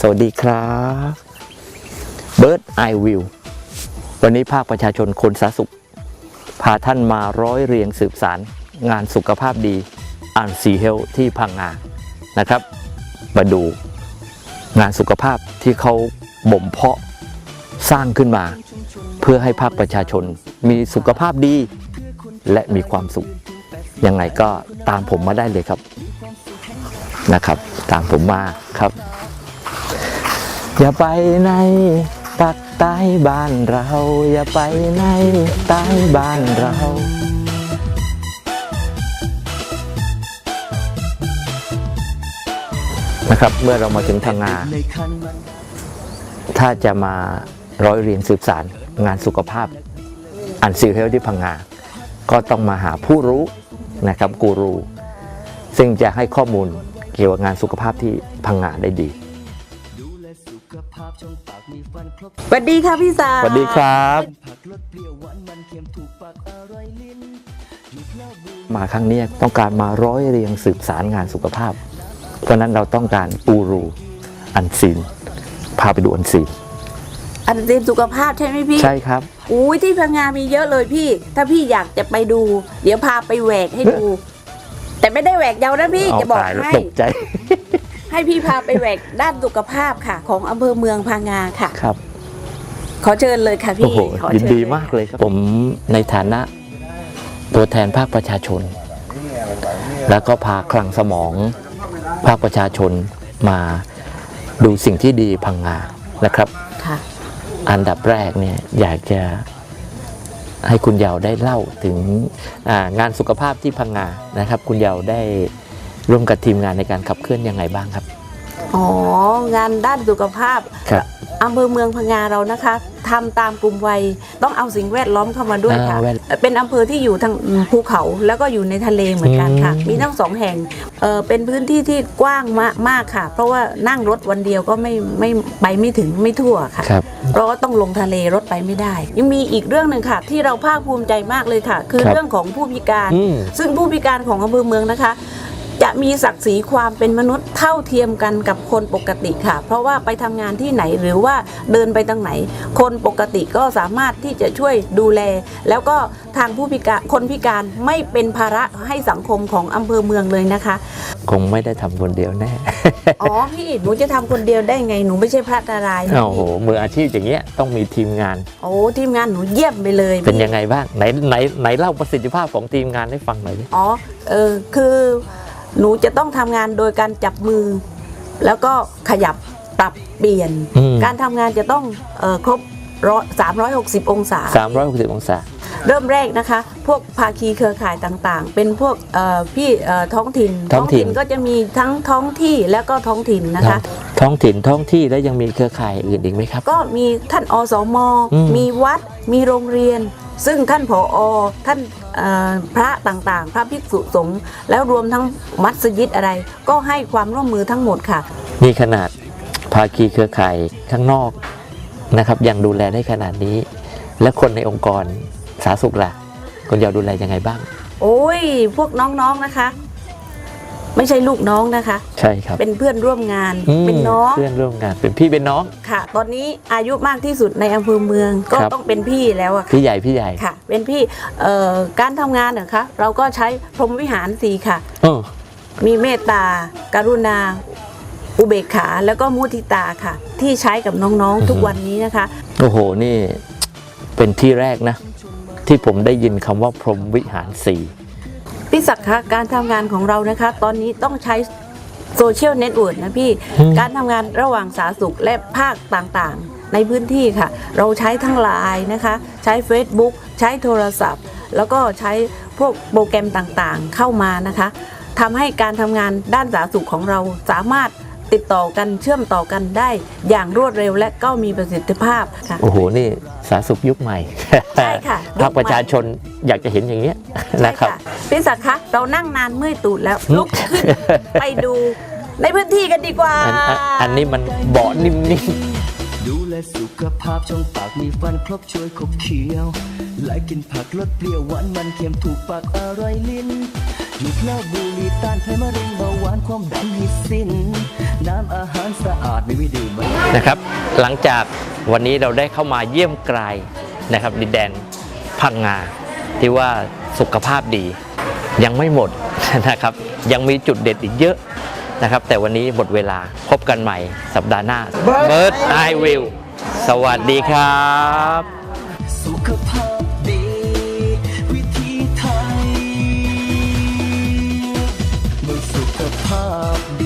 สวัสดีครับ Bird Eye View วันนี้ภาคประชาชนคนสาสุข พาท่านมาร้อยเรียงสืบสารงานสุขภาพดีอ่านซีเฮลที่พังงานะครับ มาดูงานสุขภาพที่เขาบ่มเพาะสร้างขึ้นมา เพื่อให้ภาคประชาชนมีสุขภาพดี และมีความสุข ยังไงก็ตามผมมาได้เลยครับนะครับ ตามผมมาครับ อย่าไปในปักใต้บ้านเรา อย่าไปในใต้บ้านเรา นะครับ เมื่อเรามาถึงทางงา ถ้าจะมาร้อยเรียงสืบสารงานสุขภาพ อันซีเฮลที่พังงา ก็ต้องมาหาผู้รู้นะครับกูรู ซึ่งจะให้ข้อมูลเกี่ยวกับงานสุขภาพที่พังงาได้ดี สวัสดีค่ะพี่สาวสวัสดีครับ มาครั้งนี้ต้องการมาร้อยเรียงสืบสารงานสุขภาพ เพราะฉะนั้นเราต้องการกูรูอันซีนพาไปดูอันซีนอันเตรียมสุขภาพใช่ไหมพี่ ใช่ครับอุ้ยที่พังงามีเยอะเลยพี่ ถ้าพี่อยากจะไปดู เดี๋ยวพาไปแหวกให้ดู แต่ไม่ได้แหวกเยาวนะพี่เอาจะบอกตายแล้วให้ตกใจ ให้พี่พาไปแหวกด้านสุขภาพค่ะ ของอำเภอเมืองพังงาค่ะ ครับ ขอเชิญเลยค่ะโอ้พี่โหขอยินเชิญดีมากเลยครับ ผมในฐานะตัวแทนภาคประชาชน แล้วก็พาคลังสมองภาคประชาชนมาดูสิ่งที่ดีพังงานะครับ ค่ะ อันดับแรกเนี่ยอยากจะให้คุณเยาวได้เล่าถึงอ่างานสุขภาพที่พังงานะครับ คุณเยาวได้ ร่วมกับทีมงานในการขับเคลื่อนยังไงบ้างครับ อ๋อ งานด้านสุขภาพครับอำเภอเมืองพังงาเรานะคะทำตามกลุ่มวัยต้องเอาสิ่งแวดล้อมเข้ามาด้วยค่ะอ่าแวดเป็นอำเภอที่อยู่ทางภูเขาแล้วก็อยู่ในทะเลเหมือนกันค่ะอืมมีทั้งสองแห่งเออเป็นพื้นที่ที่กว้างมากมากค่ะ เพราะว่านั่งรถวันเดียวก็ไม่ไม่ไปไม่ถึงไม่ทั่วค่ะครับเพราะว่าต้องลงทะเลรถไปไม่ได้ ยังมีอีกเรื่องหนึ่งค่ะ ที่เราภาคภูมิใจมากเลยค่ะ คือครับเรื่องของผู้พิการอืมซึ่งผู้พิการของอำเภอเมืองนะคะ จะมีศักดิ์ศรีความเป็นมนุษย์เท่าเทียมกันกับคนปกติค่ะ เพราะว่าไปทำงานที่ไหนหรือว่าเดินไปทางไหน คนปกติก็สามารถที่จะช่วยดูแล แล้วก็ทางผู้พิการคนพิการไม่เป็นภาระให้สังคมของอำเภอเมืองเลยนะคะ คงไม่ได้ทำคนเดียวแน่ อ๋อพี่หนูจะทำคนเดียวได้ไงหนูไม่ใช่พระนารายณ์นะโอ้โหพี่มืออาชีพอย่างเงี้ยต้องมีทีมงาน โอ้ทีมงานหนูเยี่ยมไปเลย เป็นพี่ยังไงบ้างไหนไหนไหนเล่าประสิทธิภาพของทีมงานให้ฟังหน่อยดิอ๋อเออคือ หนูจะต้องทำงานโดยการจับมือ แล้วก็ขยับปรับเปลี่ยน อืม การทำงานจะต้องเออครบร้อย360 องศาสามร้อยหกสิบองศา เริ่มแรกนะคะ พวกภาคีเครือข่ายต่างๆ เป็นพวกเอ่อพี่เอ่อท้องถิ่นท้องถิ่น ก็จะมีทั้งท้องที่และก็ท้องถิ่นนะคะ ท้องถิ่นท้องที่แล้วยังมีเครือข่ายอื่นอีกไหมครับ ก็มีท่านอสม อืมมีวัด มีโรงเรียน ซึ่งท่านผอ ท่านเอ่อ พระต่างๆ พระภิกษุสงฆ์แล้วรวมทั้งมัสยิดอะไร ก็ให้ความร่วมมือทั้งหมดค่ะ นี่ขนาดภาคีเครือข่ายข้างนอกนะครับยังดูแลได้ขนาดนี้ และคนในองค์กรสาธารณสุขล่ะคนเยาวดูแลยังไงบ้าง โอ้ย พวกน้องๆนะคะ ไม่ใช่ลูกน้องนะคะ ใช่ครับเป็นเพื่อนร่วมงานอืมเป็นน้องเพื่อนร่วมงานเป็นพี่เป็นน้องค่ะ ตอนนี้อายุมากที่สุดในอำเภอเมืองก็ครับต้องเป็นพี่แล้วอะค่ะพี่ใหญ่พี่ใหญ่ค่ะ เป็นพี่เอ่อการทำงานนะคะเราก็ใช้พรหมวิหารสีค่ะเออมีเมตตาการุณาอุเบกขาแล้วก็มุทิตาค่ะ ที่ใช้กับน้องๆทุกวันนี้นะคะ โอ้โหนี่เป็นที่แรกนะ ที่ผมได้ยินคำว่าพรหมวิหารสี่ พี่ศักดิ์คะการทำงานของเรานะคะ ตอนนี้ต้องใช้โซเชียลเน็ตเวิร์กนะพี่ อืม การทำงานระหว่างสาธารณสุขและภาคต่างๆ ในพื้นที่ค่ะ เราใช้ทั้งไลน์นะคะ ใช้ Facebook ใช้โทรศัพท์ แล้วก็ใช้พวกโปรแกรมต่างๆ เข้ามานะคะทำให้การทำงานด้านสาธารณสุขของเราสามารถ ติดต่อกันเชื่อมต่อกันได้ อย่างรวดเร็วและก็มีประสิทธิภาพค่ะ โอ้โห นี่สาธารณสุขยุคใหม่ใช่ค่ะภาคประชาชนอยากจะเห็นอย่างเงี้ยใช่นะครับค่ะพี่ศักดิ์คะเรานั่งนานเมื่อยตูดแล้วอืมลุกขึ้นไปดูในพื้นที่กันดีกว่า อันอันอันนี้มันเบาะนิ่มดูแลสุขภาพช่องปากมีฟันครบช่วยขบเคี้ยวไล่กินผักลดเปรี้ยวหวานมันเค็มถูกปากอร่อยลิ้นหยุดเหล้าบุหรี่ต้านไขมะเร็งเบาหวานความดันให้สิ้น น้ำอาหารสะอาดมีวิดื่มนะครับ หลังจากวันนี้เราได้เข้ามาเยี่ยมไกลนะครับ ดินแดนพังงา ที่ว่าสุขภาพดี ยังไม่หมดนะครับ ยังมีจุดเด็ดอีกเยอะนะครับ แต่วันนี้หมดเวลาพบกันใหม่สัปดาห์หน้าเบิร์ดไอวิวสวัสดีครับ สุขภาพดีวิธีไทยสุขภาพดี